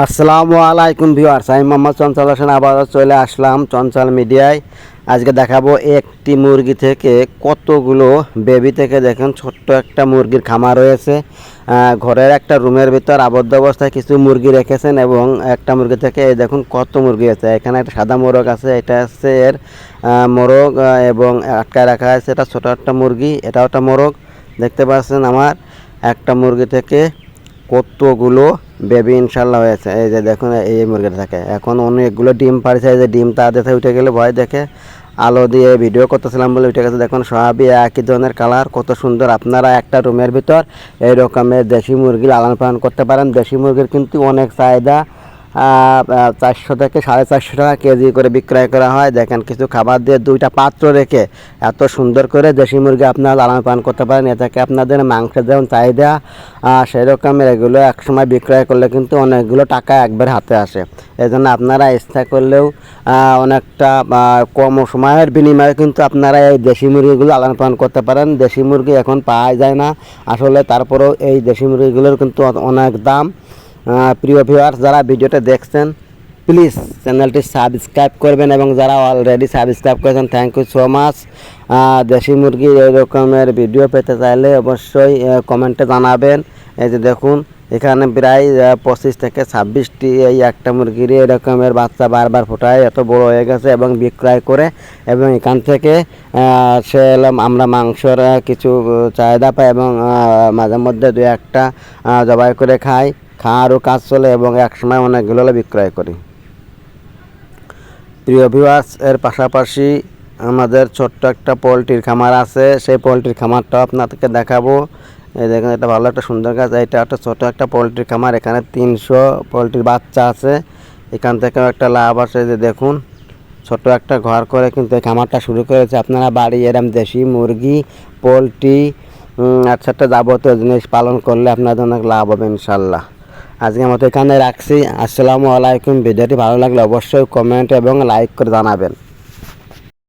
আসসালামু আলাইকুম ভিউয়ার্স, আমি মোহাম্মদ চঞ্চল হোসেন, আবারও চলে আসলাম চঞ্চল মিডিয়ায়। আজকে দেখাবো একটি মুরগি থেকে কতগুলো বেবি থেকে দেখেন ছোট্ট একটা মুরগির খামার রয়েছে। ঘরের একটা রুমের ভিতর আবদ্ধ অবস্থায় কিছু মুরগি রেখেছেন এবং একটা মুরগি থেকে দেখুন কত মুরগি আছে। এখানে একটা সাদা মোরগ আছে, এটা হচ্ছে এর মোরগ এবং আটকায় রাখা আছে এটা ছোট একটা মুরগি, এটাও একটা মোরগ। দেখতে পাচ্ছেন আমার একটা মুরগি থেকে কতগুলো বেবি ইনশাল্লাহ হয়েছে। এই যে দেখুন, এই মুরগিটা থাকে। এখন অনেকগুলো ডিম পাড়ছে, এই যে ডিম তাদের উঠে গেলে ভয় দেখে। আলো দিয়ে ভিডিও করতেছিলাম বলে উঠে গেছে। দেখুন, সবই একই ধরনের কালার কত সুন্দর। আপনারা একটা রুমের ভিতর এই রকমের দেশি মুরগি লালন পালন করতে পারেন। দেশি মুরগির কিন্তু অনেক চাহিদা। চারশো থেকে সাড়ে চারশো টাকা কেজি করে বিক্রয় করা হয়। দেখেন, কিছু খাবার দিয়ে দুইটা পাত্র রেখে এত সুন্দর করে দেশি মুরগি আপনারা লালন পালন করতে পারেন। এটাকে আপনাদের মাংসের যেমন চাহিদা রকমের এগুলো একসময় বিক্রয় করলে কিন্তু অনেকগুলো টাকা একবার হাতে আসে। এই জন্য আপনারা ইচ্ছা করলেও অনেকটা কম সময়ের বিনিময়ে কিন্তু আপনারা এই দেশি মুরগিগুলো লালন পালন করতে পারেন। দেশি মুরগি এখন পাওয়া যায় না। আসলে তারপরেও এই দেশি মুরগিগুলোর কিন্তু অনেক দাম। প্রিয় ভিউয়ার্স যারা ভিডিওটা দেখছেন প্লিজ চ্যানেলটি সাবস্ক্রাইব করবেন এবং যারা অলরেডি সাবস্ক্রাইব করেছেন থ্যাংক ইউ সো মাচ দেশি মুরগি এই রকমের ভিডিও পেতে চাইলে অবশ্যই কমেন্টে জানাবেন। এই যে দেখুন, এখানে প্রায় পঁচিশ থেকে ছাব্বিশটি এই একটা মুরগির এরকমের বাচ্চা বারবার ফোটায়, এত বড় হয়ে গেছে এবং বিক্রয় করে, এবং এখান থেকে সে আমরা মাংসর কিছু চাহিদা পাই এবং মাঝে মধ্যে দু একটা জবাই করে খাই খাওয়ারও কাজ চলে এবং একসময় অনেকগুলো বিক্রয় করি। প্রিয় এর পাশাপাশি আমাদের ছোট্ট একটা পোলট্রির খামার আছে। সেই পোলট্রির খামারটাও আপনাদেরকে দেখাবো। এই দেখেন, এটা ভালো একটা সুন্দর গাছ। এটা একটা ছোট একটা পোলট্রির খামার। এখানে তিনশো পোলট্রির বাচ্চা আছে। এখান থেকেও একটা লাভ আছে যে দেখুন, ছোট একটা ঘর করে কিন্তু এই খামারটা শুরু করেছে। আপনারা বাড়ি, এরম দেশি, মুরগি, পোলট্রি একসাথে যাবতীয় জিনিস পালন করলে আপনাদের অনেক লাভ হবে, ইনশাল্লাহ। আজকে মতো এখানে রাখছি। আসসালামু আলাইকুম। ভিডিওটি ভালো লাগলে অবশ্যই কমেন্ট এবং লাইক করে জানাবেন।